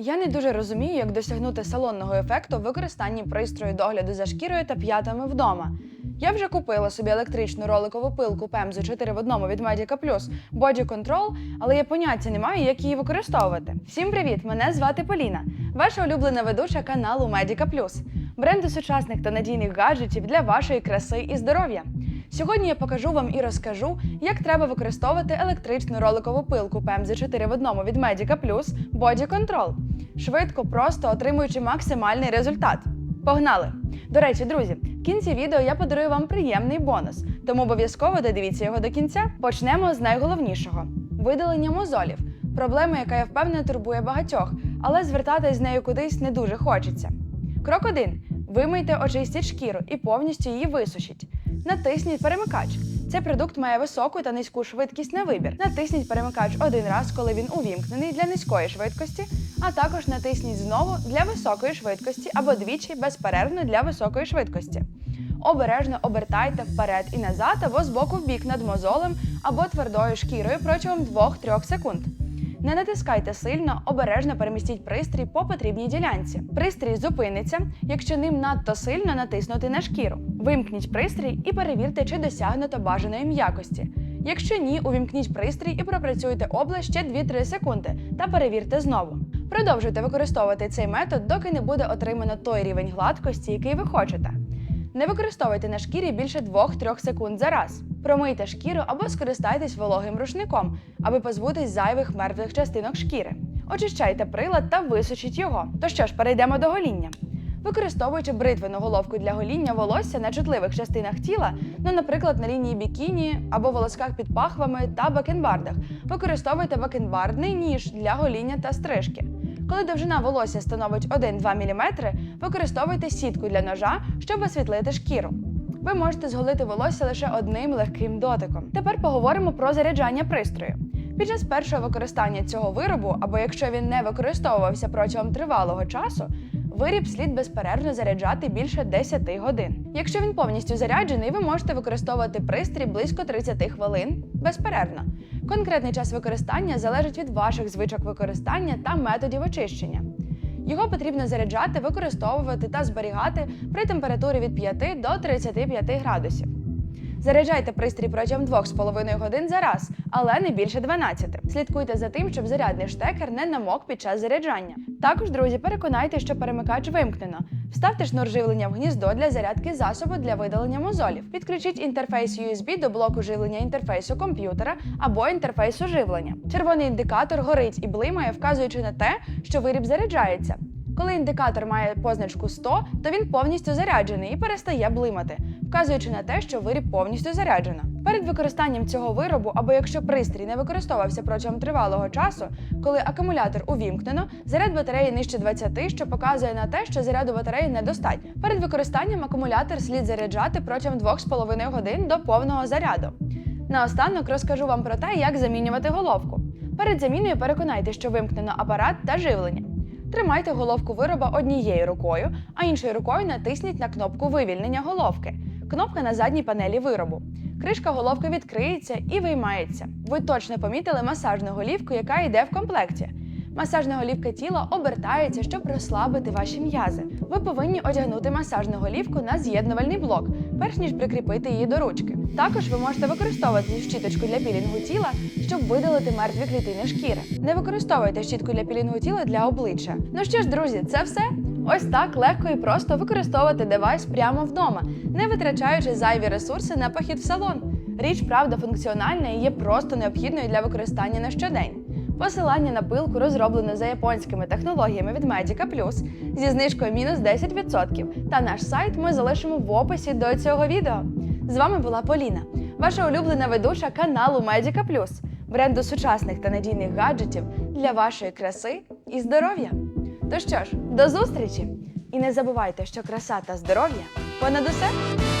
Я не дуже розумію, як досягнути салонного ефекту в використанні пристрою догляду за шкірою та п'ятами вдома. Я вже купила собі електричну роликову пилку Пемзу 4 в одному від Medica Plus Body Control, але я поняття не маю, як її використовувати. Всім привіт! Мене звати Поліна, ваша улюблена ведуча каналу Medica Plus, бренду сучасних та надійних гаджетів для вашої краси і здоров'я. Сьогодні я покажу вам і розкажу, як треба використовувати електричну роликову пилку PMZ 4 в одному від Medica Plus Body Control. Швидко, просто отримуючи максимальний результат. Погнали! До речі, друзі, в кінці відео я подарую вам приємний бонус, тому обов'язково додивіться його до кінця. Почнемо з найголовнішого: видалення мозолів. Проблема, яка я впевнена турбує багатьох, але звертатись з нею кудись не дуже хочеться. Крок 1. Вимийте, очистіть шкіру і повністю її висушіть. Натисніть перемикач. Цей продукт має високу та низьку швидкість на вибір. Натисніть перемикач один раз, коли він увімкнений для низької швидкості, а також натисніть знову для високої швидкості або двічі безперервно для високої швидкості. Обережно обертайте вперед і назад або з боку в бік над мозолем або твердою шкірою протягом 2-3 секунд. Не натискайте сильно, обережно перемістіть пристрій по потрібній ділянці. Пристрій зупиниться, якщо ним надто сильно натиснути на шкіру. Вимкніть пристрій і перевірте, чи досягнуто бажаної м'якості. Якщо ні, увімкніть пристрій і пропрацюйте область ще 2-3 секунди та перевірте знову. Продовжуйте використовувати цей метод, доки не буде отримано той рівень гладкості, який ви хочете. Не використовуйте на шкірі більше 2-3 секунд за раз. Промийте шкіру або скористайтесь вологим рушником, аби позбутись зайвих мертвих частинок шкіри. Очищайте прилад та висушіть його. То що ж, перейдемо до гоління. Використовуючи бритвену головку для гоління волосся на чутливих частинах тіла, ну, наприклад, на лінії бікіні або волосках під пахвами та бакенбардах, використовуйте бакенбардний ніж для гоління та стрижки. Коли довжина волосся становить 1-2 мм, використовуйте сітку для ножа, щоб освітлити шкіру. Ви можете зголити волосся лише одним легким дотиком. Тепер поговоримо про заряджання пристрою. Під час першого використання цього виробу, або якщо він не використовувався протягом тривалого часу, виріб слід безперервно заряджати більше 10 годин. Якщо він повністю заряджений, ви можете використовувати пристрій близько 30 хвилин безперервно. Конкретний час використання залежить від ваших звичок використання та методів очищення. Його потрібно заряджати, використовувати та зберігати при температурі від 5 до 35 градусів. Заряджайте пристрій протягом 2,5 годин за раз, але не більше 12. Слідкуйте за тим, щоб зарядний штекер не намок під час заряджання. Також, друзі, переконайте, що перемикач вимкнено. Вставте шнур живлення в гніздо для зарядки засобу для видалення мозолів. Підключіть інтерфейс USB до блоку живлення інтерфейсу комп'ютера або інтерфейсу живлення. Червоний індикатор горить і блимає, вказуючи на те, що виріб заряджається. Коли індикатор має позначку 100, то він повністю заряджений і перестає блимати, вказуючи на те, що виріб повністю заряджено. Перед використанням цього виробу, або якщо пристрій не використовувався протягом тривалого часу, коли акумулятор увімкнено, заряд батареї нижче 20, що показує на те, що заряду батареї недостатньо. Перед використанням акумулятор слід заряджати протягом 2,5 годин до повного заряду. Наостанок розкажу вам про те, як замінювати головку. Перед заміною переконайте, що вимкнено апарат та живлення. Тримайте головку вироба однією рукою, а іншою рукою натисніть на кнопку вивільнення головки. Кнопка на задній панелі виробу. Кришка головки відкриється і виймається. Ви точно помітили масажну голівку, яка йде в комплекті. Масажна голівка тіла обертається, щоб розслабити ваші м'язи. Ви повинні одягнути масажну голівку на з'єднувальний блок, перш ніж прикріпити її до ручки. Також ви можете використовувати щіточку для пілінгу тіла, щоб видалити мертві клітини шкіри. Не використовуйте щітку для пілінгу тіла для обличчя. Ну що ж, друзі, це все. Ось так легко і просто використовувати девайс прямо вдома, не витрачаючи зайві ресурси на похід в салон. Річ, правда, функціональна і є просто необхідною для використання на щодень. Посилання на пилку розроблено за японськими технологіями від Medica Plus зі знижкою мінус 10%. Та наш сайт ми залишимо в описі до цього відео. З вами була Поліна, ваша улюблена ведуча каналу Medica Plus, бренду сучасних та надійних гаджетів для вашої краси і здоров'я. То що ж, до зустрічі! І не забувайте, що краса та здоров'я понад усе!